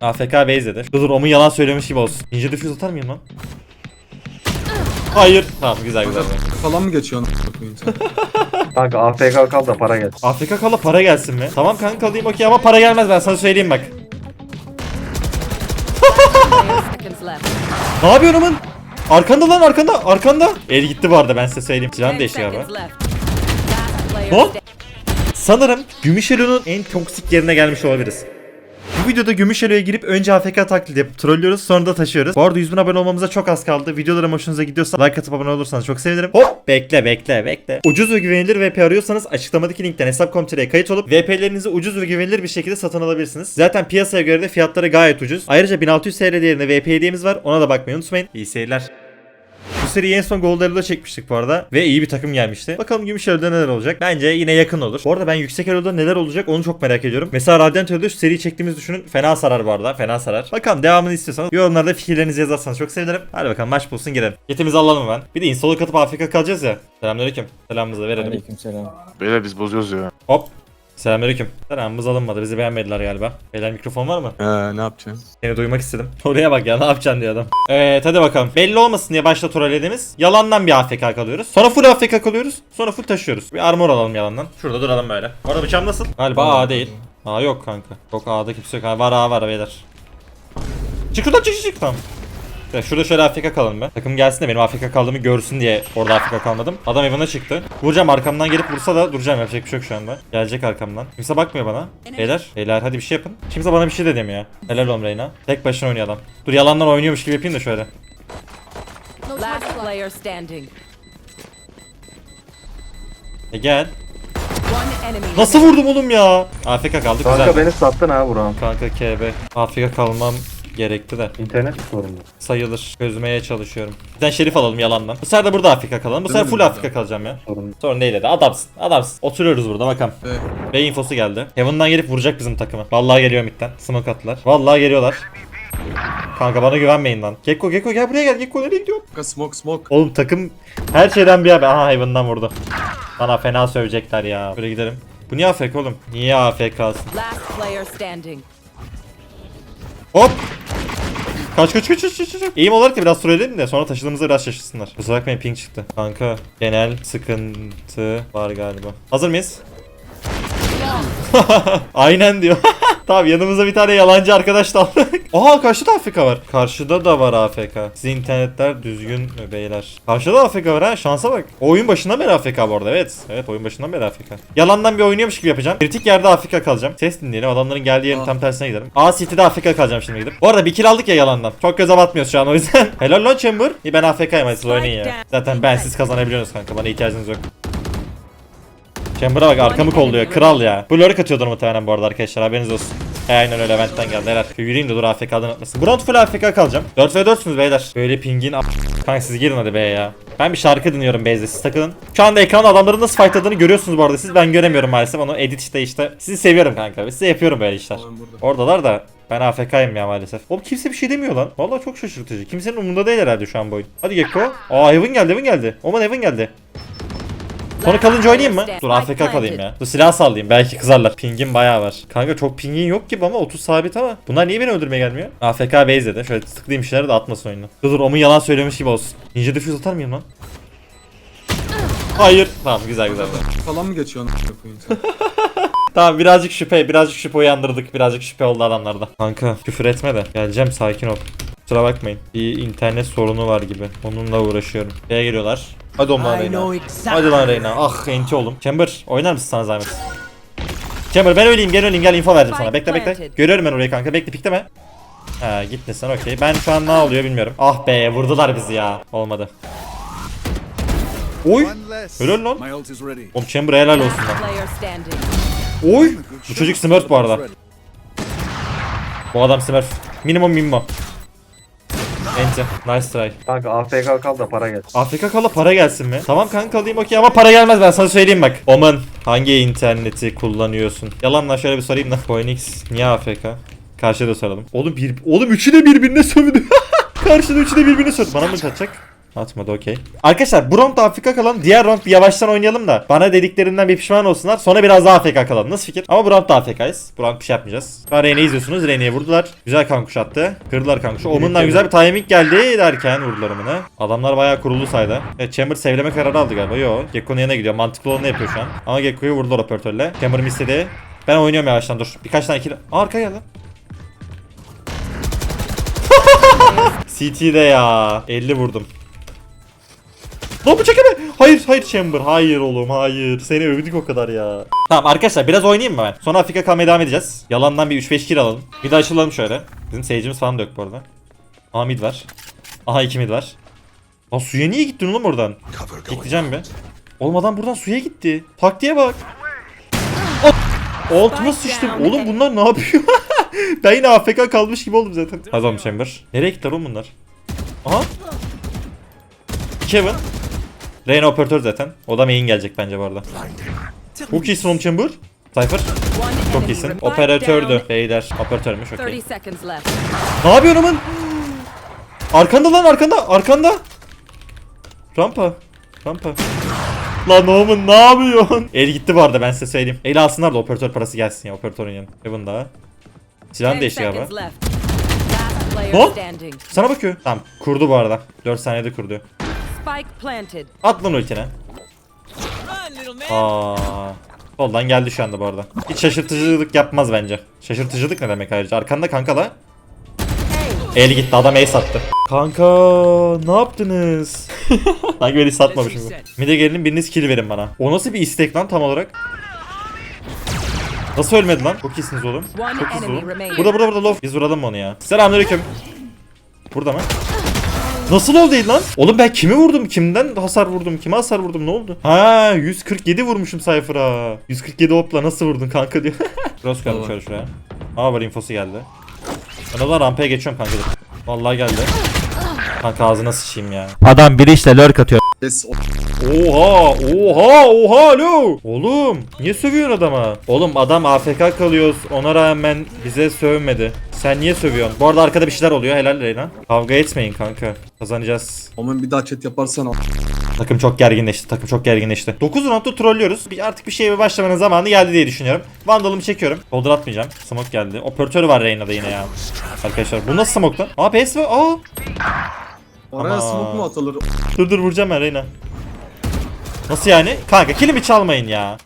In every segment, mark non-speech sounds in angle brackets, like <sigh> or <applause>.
AFK base'dedir. Dur dur Omun yalan söylemiş gibi olsun. Ninja diffuse atar mıyım lan? Hayır. Tamam güzel güzel. Falan mı geçiyorsun? a**ayım sen? <laughs> Kanka AFK kal da para gel. AFK kala para gelsin mi? Tamam kanka kalayım okey ama para gelmez ben sana söyleyeyim bak. seconds <laughs> left. Ne yapıyorsun Omun? Arkanda lan arkanda arkanda. El gitti bu arada ben size söyleyeyim. Silahını Ten değişti galiba. seconds left. Last player Hop. sta- Sanırım Gümüşelo'nun en toksik yerine gelmiş olabiliriz. Bu videoda Gümüşelo'ya girip önce AFK taklidi yapıp trollüyoruz sonra da taşıyoruz. Bu arada 100 bin abone olmamıza çok az kaldı. Videolarım hoşunuza gidiyorsa like atıp abone olursanız çok sevinirim. Hop bekle bekle bekle. Ucuz ve güvenilir VP arıyorsanız açıklamadaki linkten hesap.com.tr'ye kayıt olup VP'lerinizi ucuz ve güvenilir bir şekilde satın alabilirsiniz. Zaten piyasaya göre de fiyatları gayet ucuz. Ayrıca 1600 TL değerinde VP hediyemiz var. Ona da bakmayı unutmayın. İyi seyirler. Seriyi en son Gold çekmiştik bu arada. Ve iyi bir takım gelmişti. Bakalım Gümüş Elo'da neler olacak. Bence yine yakın olur. Bu arada ben Yüksek Elo'da neler olacak onu çok merak ediyorum. Mesela Radiant Elo'da şu seriyi çektiğimiz düşünün. Fena sarar bu arada. Fena sarar. Bakalım devamını istiyorsanız yorumlarda fikirlerinizi yazarsanız çok sevinirim. Hadi bakalım maç bulsun girelim. Yetimizi alalım ben. Bir de install'ı katıp AFK kalacağız ya. Selamünaleyküm. Selamımızı da verelim. Beyler biz bozuyoruz ya. Hop. Selamünaleyküm. Selamımız alınmadı. Bizi beğenmediler galiba. Beyler mikrofon var mı? Ee, ne yapacaksın? Seni duymak istedim. <laughs> Oraya bak ya ne yapacaksın diyor adam. Evet hadi bakalım. Belli olmasın diye başta trollediğimiz yalandan bir AFK kalıyoruz. Sonra full AFK kalıyoruz. Sonra full taşıyoruz. Bir armor alalım yalandan. Şurada duralım böyle. Orada bıçağım nasıl? Galiba A değil. A yok kanka. Yok A'da kimse yok. Ha, var A var beyler. Çık şuradan çık çık çık tamam. Ya şurada şöyle AFK kalalım be. Takım gelsin de benim AFK kaldığımı görsün diye orada AFK kalmadım. Adam evine çıktı. Vuracağım arkamdan gelip vursa da duracağım yapacak bir şey yok şu anda. Gelecek arkamdan. Kimse bakmıyor bana. Beyler, beyler hadi bir şey yapın. Kimse bana bir şey de demiyor. Helal olsun Reyna. Tek başına oynuyor adam. Dur yalandan oynuyormuş gibi yapayım da şöyle. Last player standing. E gel. Nasıl vurdum oğlum ya? AFK kaldık Kanka güzel. beni sattın ha Burak'ım. Kanka KB. AFK kalmam gerekti de. İnternet sorunu. Sayılır. Çözmeye çalışıyorum. Bir tane şerif alalım yalandan. Bu sefer de burada AFK kalalım. Bu sefer full AFK kalacağım ya. Sorun. Sorun değil de adamsın. Adamsın. Oturuyoruz burada bakalım. Evet. B infosu geldi. Heaven'dan gelip vuracak bizim takımı. Vallahi geliyor midden. Smoke attılar. Vallahi geliyorlar. Kanka bana güvenmeyin lan. Gekko Gekko gel buraya gel. Gekko nereye gidiyor? Kanka smoke smoke. Oğlum takım her şeyden bir haber. Aha Heaven'dan vurdu. Bana fena sövecekler ya. Böyle gidelim. Bu niye AFK oğlum? Niye AFK'sın? Last player standing. Hop! Kaç kaç kaç kaç kaç. İyiyim olarak da biraz sürelim de sonra taşıdığımızda biraz şaşırsınlar. Kusura bakmayın ping çıktı. Kanka genel sıkıntı var galiba. Hazır mıyız? <laughs> Aynen diyor. <laughs> tamam yanımıza bir tane yalancı arkadaş da aldık. <laughs> Aha karşıda AFK var. Karşıda da var AFK. Sizin internetler düzgün mü beyler? Karşıda da AFK var ha şansa bak. O oyun başından beri AFK bu arada evet. Evet oyun başından beri AFK. Yalandan bir oynuyormuş gibi yapacağım. Kritik yerde AFK kalacağım. Ses dinleyelim adamların geldiği yerin Aa. tam tersine gidelim. A City'de AFK kalacağım şimdi gidip. Bu arada bir kill aldık ya yalandan. Çok göze batmıyoruz şu an o yüzden. Helal lan Chamber. İyi ben AFK'yim hadi siz oynayın ya. Zaten ben siz kazanabiliyorsunuz kanka bana ihtiyacınız yok. Chamber'a bak arkamı kolluyor kral ya. Bu lurk atıyordur muhtemelen bu arada arkadaşlar haberiniz olsun. He aynen öyle Vent'ten geldi helal. Yürüyeyim de dur AFK'dan atmasın. Ground full AFK kalacağım. 4 v 4'sünüz beyler. Böyle pingin a- Kanka siz girin hadi be ya. Ben bir şarkı dinliyorum base'de siz takılın. Şu anda ekranda adamların nasıl fightladığını görüyorsunuz bu arada siz. Ben göremiyorum maalesef onu edit işte işte. Sizi seviyorum kanka. Size yapıyorum böyle işler. Oradalar da ben AFK'yim ya maalesef. Oğlum kimse bir şey demiyor lan. Vallahi çok şaşırtıcı. Kimsenin umurunda değil herhalde şu an bu oyun. Hadi Gekko. Aa Evan geldi Evan geldi. Oman Evan geldi. Sonra kalınca oynayayım mı? Dur AFK kalayım ya. Dur silah sallayayım belki kızarlar. Pingin bayağı var. Kanka çok pingin yok gibi ama 30 sabit ama. Bunlar niye beni öldürmeye gelmiyor? AFK base'de. Şöyle tıklayayım şeyleri de atmasın oyunu. Dur dur Omun yalan söylemiş gibi olsun. Ninja diffuse atar mıyım lan? Hayır. Tamam güzel güzel. Falan mı sen? <laughs> Tamam birazcık şüphe, birazcık şüphe uyandırdık. Birazcık şüphe oldu adamlarda. Kanka küfür etme de. Geleceğim sakin ol. Kusura bakmayın. Bir internet sorunu var gibi. Onunla uğraşıyorum. B'ye geliyorlar. Hadi onlar Reyna. Hadi lan Reyna. Ah enti oğlum. Chamber oynar mısın sana zahmet? Chamber ben öleyim gel öleyim gel info verdim sana. Bekle bekle. Görüyorum ben orayı kanka. Bekle pikleme. Ha gittin sen okey. Ben şu an ne oluyor bilmiyorum. Ah be vurdular bizi ya. Olmadı. Oy. Helal lan. Oğlum Chamber helal olsun lan. Oy. Bu çocuk Smurf bu arada. Bu adam Smurf. Minimum minimum. Enti. Nice try. Kanka AFK kal da para gel. Afrika kala para gelsin mi? Tamam kanka kalayım okey ama para gelmez ben sana söyleyeyim bak. Oman hangi interneti kullanıyorsun? Yalanla şöyle bir sorayım da. Phoenix niye AFK? Karşıda da soralım. Oğlum bir oğlum üçü de birbirine sövdü. <laughs> Karşıda üçü de birbirine sövdü. Bana mı kaçacak? Atmadı okey. Arkadaşlar bu round AFK kalalım. Diğer round bir yavaştan oynayalım da. Bana dediklerinden bir pişman olsunlar. Sonra biraz daha AFK kalalım. Nasıl fikir? Ama bu round da AFK'yız. Bu round bir şey yapmayacağız. Ben Reyne'yi izliyorsunuz. Reyne'ye vurdular. Güzel kankuş attı. Kırdılar kankuşu. Omun'dan güzel bir timing geldi derken vurdular Omun'u. Adamlar bayağı kurulu saydı. Evet Chamber sevleme kararı aldı galiba. Yo. Gekko'nun yanına gidiyor. Mantıklı olanı yapıyor şu an. Ama Gekko'yu vurdular operatörle. Chamber'ım istedi. Ben oynuyorum yavaştan dur. Birkaç tane kill. Arkaya geldi. <laughs> CT'de ya. 50 vurdum. Lan bıçak yeme. Hayır hayır Chamber. Hayır oğlum hayır. Seni övdük o kadar ya. Tamam arkadaşlar biraz oynayayım mı ben? Sonra Afrika kalmaya devam edeceğiz. Yalandan bir 3-5 kill alalım. Bir de açılalım şöyle. Bizim seyircimiz falan da yok bu arada. Aha mid var. Aha 2 mid var. Lan suya niye gittin oğlum oradan? Bekleyeceğim bir. Oğlum adam buradan suya gitti. Taktiğe bak. Oh! Altıma sıçtım. Oğlum bunlar ne yapıyor? <laughs> ben yine AFK kalmış gibi oldum zaten. Hadi oğlum Chamber. Nereye gittiler oğlum bunlar? Aha. Kevin. Reyna operatör zaten. O da main gelecek bence bu arada. Çok iyisin oğlum Chamber. Cypher. Çok iyisin. Operatördü. Beyler. Operatörmüş 30 okey. Ne yapıyorsun oğlum? Arkanda lan arkanda. Arkanda. Rampa. Rampa. Lan Oğlum ne yapıyorsun? El gitti bu arada ben size söyleyeyim. El alsınlar da operatör parası gelsin ya operatörün yanına. Evan daha. Silahını 10 değişti galiba. standing. Sana bakıyor. Tamam kurdu bu arada. 4 saniyede kurdu. Spike planted. At lan ultine. Aa. Soldan geldi şu anda bu arada. Hiç şaşırtıcılık yapmaz bence. Şaşırtıcılık ne demek ayrıca? Arkanda kanka la. El gitti adam ace attı. Kanka ne yaptınız? <laughs> Sanki ben hiç satmamışım. Mide gelin biriniz kill verin bana. O nasıl bir istek lan tam olarak? Nasıl ölmedi lan? Çok iyisiniz oğlum. Çok iyisiniz enemy oğlum. Burada burada burada low. Biz vuralım mı onu ya? Selamünaleyküm. Burada mı? Nasıl oldu değil lan? Oğlum ben kimi vurdum? Kimden hasar vurdum? Kime hasar vurdum? Ne oldu? Ha 147 vurmuşum Cypher'a. 147 hopla nasıl vurdun kanka diyor. <laughs> Cross geldi şöyle şuraya. Aa var infosu geldi. Ben o zaman rampaya geçiyorum kanka. Vallahi geldi. Kanka ağzına sıçayım ya. Adam biri işte lurk atıyor. Oha oha oha alo. Oğlum niye sövüyorsun adama? Oğlum adam AFK kalıyoruz ona rağmen bize sövmedi. Sen niye sövüyorsun? Bu arada arkada bir şeyler oluyor helal Reyna. Kavga etmeyin kanka. Kazanacağız. Omen bir daha chat yaparsan al. Takım çok gerginleşti. Takım çok gerginleşti. 9 roundda trollüyoruz. Bir artık bir şeye başlamanın zamanı geldi diye düşünüyorum. Vandalımı çekiyorum. Doldur atmayacağım. Smoke geldi. Operatörü var Reyna'da yine ya. Arkadaşlar bu nasıl smoke lan? Aa PS var. Aa. Oraya Ama- smoke mu atılır? Dur dur vuracağım ben Reyna. Nasıl yani? Kanka kilimi çalmayın ya.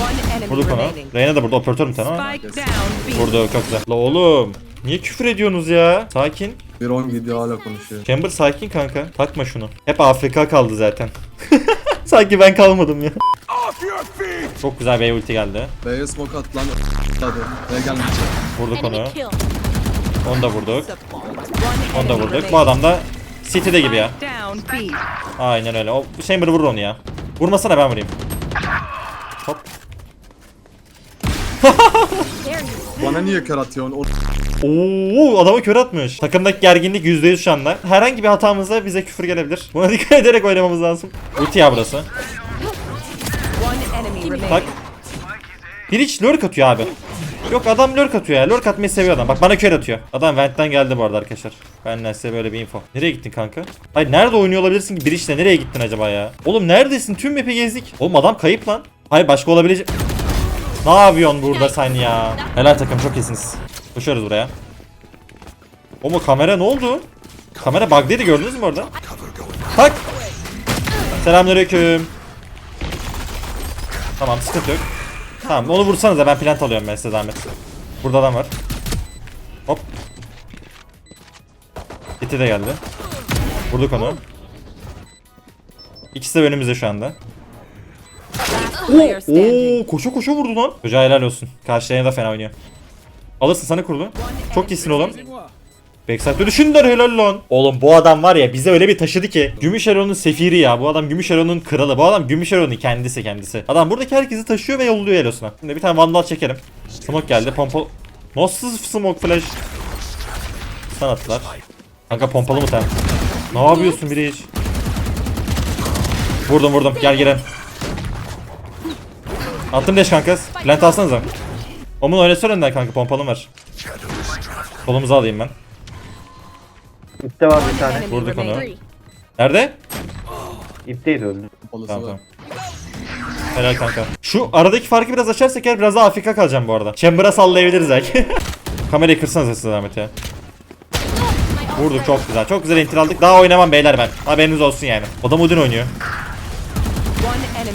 One enemy Vurduk onu. Reyna da burada operatör mü tane ama? Spike down B. Vurdu çok güzel. La oğlum. Niye küfür ediyorsunuz ya? Sakin. Bir 10 gidiyor hala konuşuyor. Chamber sakin kanka. Takma şunu. Hep AFK kaldı zaten. <laughs> Sanki ben kalmadım ya. Çok güzel bir ulti geldi. B'ye smoke at lan. Hadi. B gelmiş. Vurduk onu. Onu da vurduk. One Onu da enemy vurduk. remaining. Bu adam da City'de gibi ya. Aynen öyle. O Chamber vurur onu ya. Vurmasana ben vurayım. Hop. <laughs> Bana niye kör atıyorsun? O Oo adama kör atmış. Takımdaki gerginlik %100 şu anda. Herhangi bir hatamızda bize küfür gelebilir. Buna <laughs> dikkat ederek oynamamız lazım. Ulti ya burası. Bak. Bir hiç lurk atıyor abi. Yok adam lurk atıyor ya. Lurk atmayı seviyor adam. Bak bana kör atıyor. Adam vent'ten geldi bu arada arkadaşlar. Benden size böyle bir info. Nereye gittin kanka? Hayır nerede oynuyor olabilirsin ki? Bir işte nereye gittin acaba ya? Oğlum neredesin? Tüm map'i gezdik. Oğlum adam kayıp lan. Hayır başka olabilecek... Ne yapıyorsun burada sen ya? Helal takım çok iyisiniz. Koşuyoruz buraya. O mu kamera ne oldu? Kamera bug'daydı gördünüz mü orada? Tak. Selamünaleyküm. Tamam sıkıntı yok. Tamam onu vursanız da ben plant alıyorum ben size zahmet. Burada adam var. Hop. Iti de geldi. Vurduk onu. İkisi de önümüzde şu anda. Player standing. Oo koşa koşa vurdu lan. Çocuğa helal olsun. Karşılarına da fena oynuyor. Alırsın sana kurdu. Çok iyisin oğlum. Backside'de düşündüler helal lan. Oğlum bu adam var ya bize öyle bir taşıdı ki. Gümüş Eron'un sefiri ya. Bu adam Gümüş Eron'un kralı. Bu adam Gümüş Eron'un kendisi kendisi. Adam buradaki herkesi taşıyor ve yolluyor Elos'una. Şimdi bir tane vandal çekelim. Smoke geldi. Pompa... Nasıl smoke flash? Stun attılar. Kanka pompalı mı sen? Ne yapıyorsun biri hiç? Vurdum vurdum. Gel girelim. Attım deş kanka. Plant alsanıza. Omun oynasana önden kanka pompalım var. Kolumuzu alayım ben. İşte var bir tane. Vurduk onu. Nerede? İpteydi öldü. Kapalısı Tamam var. tamam. Helal kanka. Şu aradaki farkı biraz açarsak eğer biraz daha Afrika kalacağım bu arada. Chamber'a sallayabiliriz belki. <laughs> Kamerayı kırsanız size zahmet ya. Vurduk çok güzel. Çok güzel intil aldık. Daha oynamam beyler ben. Haberiniz olsun yani. O da Odin oynuyor.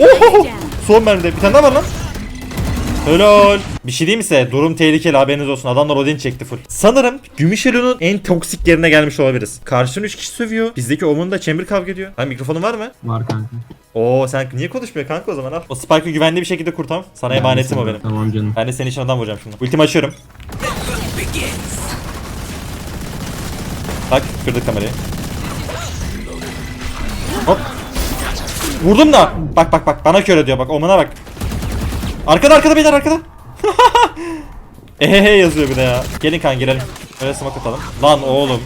Oho! Son mermide. Bir tane daha var lan. Helal. Bir şey diyeyim mi size? Durum tehlikeli haberiniz olsun. Adamlar Odin çekti full. Sanırım Gümüşelo'nun en toksik yerine gelmiş olabiliriz. Karşını 3 kişi sövüyor. Bizdeki Omun da Chamber kavga ediyor. Ha mikrofonun var mı? Var kanka. Oo sen niye konuşmuyor kanka o zaman al. O Spike'ı güvenli bir şekilde kurtam. Sana emanetim o benim. Tamam canım. Ben de senin için adam vuracağım şimdi. Ultimi açıyorum. Bak kırdık kamerayı. Hop. Vurdum da. Bak bak bak bana kör ediyor bak omuna bak. Arkada arkada beyler arkada. <laughs> Ehehe yazıyor bir de ya. Gelin kan girelim. Öyle smoke atalım. Lan oğlum.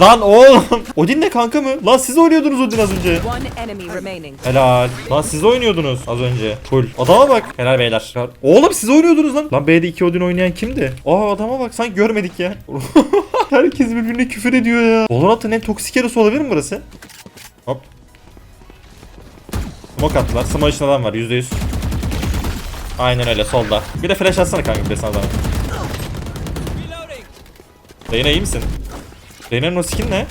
Lan oğlum. <laughs> Odin ne kanka mı? Lan siz oynuyordunuz Odin az önce. Helal. Lan siz oynuyordunuz az önce. Full. Adama bak. Helal beyler. Oğlum siz oynuyordunuz lan. Lan B'de 2 Odin oynayan kimdi? Aa adama bak sanki görmedik ya. <laughs> Herkes birbirine küfür ediyor ya. Valorant'ın en toksik yarısı olabilir mi burası? Hop. Smoke attılar. Smoke için adam var %100. Aynen öyle solda. Bir de flash atsana kanka bir de sana. Reyna iyi misin? Reyna'nın o skin ne?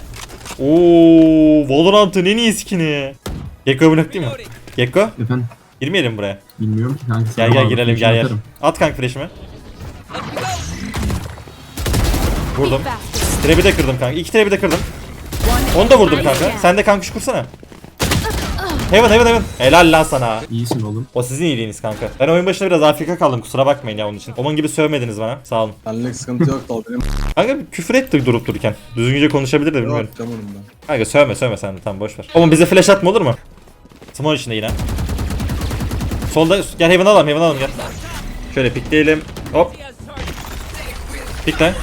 Oo, Valorant'ın en iyi skin'i. Gekko'yu bırak değil mi? Gekko, Efendim girmeyelim buraya. bilmiyorum ki kanka. Gel gel girelim gel gel. At kanka flash'ımı. Vurdum. Trebi de kırdım kanka. İki trebi de kırdım. Onu da vurdum kanka. Sen de kanka şu kursana. Heaven heaven heaven. Helal lan sana. İyisin oğlum. O sizin iyiliğiniz kanka. Ben oyun başında biraz Afrika kaldım kusura bakmayın ya onun için. Onun gibi sövmediniz bana. Sağ olun. Benlik sıkıntı yok da o benim. <laughs> Kanka bir küfür etti durup dururken. Düzgünce konuşabilir de bilmiyorum. Yok canım ben. Kanka sövme sövme sen de tamam boş ver. Oğlum bize flash atma olur mu? Small içinde yine. Solda gel heaven alalım heaven alalım gel. Şöyle pikleyelim. Hop. Pikle.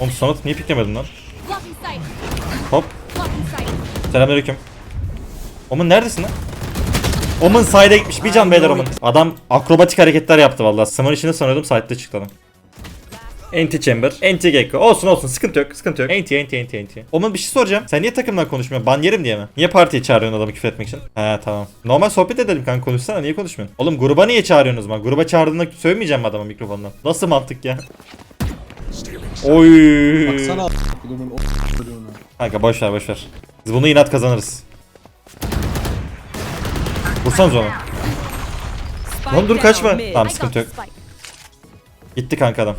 Oğlum Sonat niye piklemedin lan? Hop. Selamünaleyküm. Omun neredesin lan? Omun side'e gitmiş. Bir can beyler Omun. Adam akrobatik hareketler yaptı vallahi. Small içinde sanıyordum side'de çıktı adam. Anti Chamber, Anti Gecko. Olsun olsun sıkıntı yok sıkıntı yok. Anti Anti Anti Anti. Omun bir şey soracağım. Sen niye takımdan konuşmuyorsun? Ban yerim diye mi? Niye partiye çağırıyorsun adamı küfür etmek için? He tamam. Normal sohbet edelim kanka konuşsana niye konuşmuyorsun? Oğlum gruba niye çağırıyorsunuz zaman? Gruba çağırdığında söylemeyeceğim mi adama mikrofondan? Nasıl mantık ya? Oy. Baksana. Kanka boş ver boş ver. Biz bunu inat kazanırız. Vursanız onu. Lan dur kaçma. Tamam sıkıntı yok. Gitti kanka adam.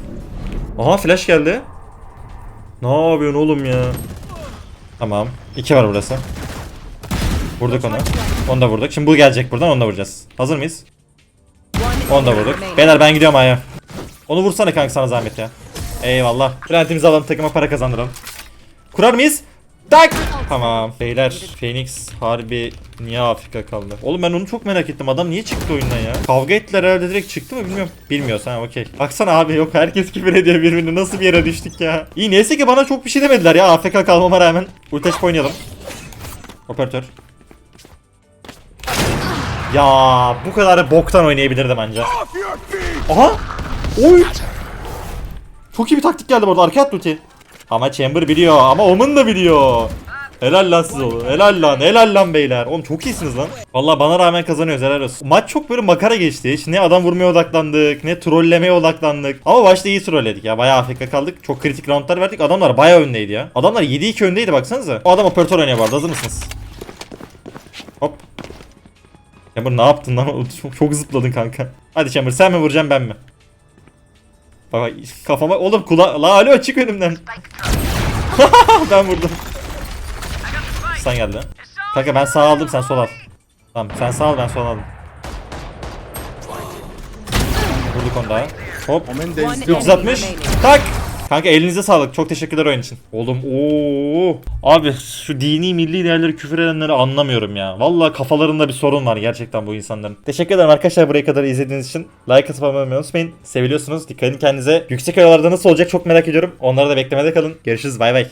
Aha flash geldi. Ne yapıyorsun oğlum ya? Tamam. İki var burası. Vurduk onu. Onu da vurduk. Şimdi bu gelecek buradan onu da vuracağız. Hazır mıyız? Onu da vurduk. Beyler ben gidiyorum aya. Onu vursana kanka sana zahmet ya. Eyvallah. Brentimizi alalım takıma para kazandıralım. Kurar mıyız? Tak! Tamam. Beyler Phoenix harbi niye Afrika kaldı? Oğlum ben onu çok merak ettim. Adam niye çıktı oyundan ya? Kavga ettiler herhalde direkt çıktı mı bilmiyorum. Bilmiyorsan ha okey. Baksana abi yok herkes küfür ediyor birbirine. Nasıl bir yere düştük ya? İyi neyse ki bana çok bir şey demediler ya AFK kalmama rağmen. Ulteş oynayalım. Operatör. Ya bu kadar boktan oynayabilirdim anca. Aha! Oy! Çok iyi bir taktik geldi bu arada. Arkaya at ulti. Ama Chamber biliyor. Ama Omen da biliyor. Helal lan siz oğlum. Helal lan. Helal lan beyler. Oğlum çok iyisiniz lan. Vallahi bana rağmen kazanıyoruz. Helal olsun. Maç çok böyle makara geçti. Hiç ne adam vurmaya odaklandık. Ne trollemeye odaklandık. Ama başta iyi trolledik ya. Bayağı AFK kaldık. Çok kritik roundlar verdik. Adamlar bayağı öndeydi ya. Adamlar 7-2 öndeydi baksanıza. O adam operatör oynuyor arada. Hazır mısınız? Hop. Chamber ne yaptın lan? <laughs> Çok, çok zıpladın kanka. Hadi Chamber sen mi vuracaksın ben mi? Bak kafama oğlum kula la alo çık önümden. <laughs> ben vurdum. Sen geldi. Kanka ben sağ aldım sen sol al. Tamam sen sağ al ben sol aldım. Vurduk onu daha. Hop. Omen One Daisy. enemy 360. remaining. Tak. Kanka elinize sağlık. Çok teşekkürler oyun için. Oğlum ooo. Abi şu dini milli değerleri küfür edenleri anlamıyorum ya. Vallahi kafalarında bir sorun var gerçekten bu insanların. Teşekkür ederim arkadaşlar buraya kadar izlediğiniz için. Like atıp abone olmayı unutmayın. Seviliyorsunuz. Dikkat edin kendinize. Yüksek aralarda nasıl olacak çok merak ediyorum. Onları da beklemede kalın. Görüşürüz. Bay bay.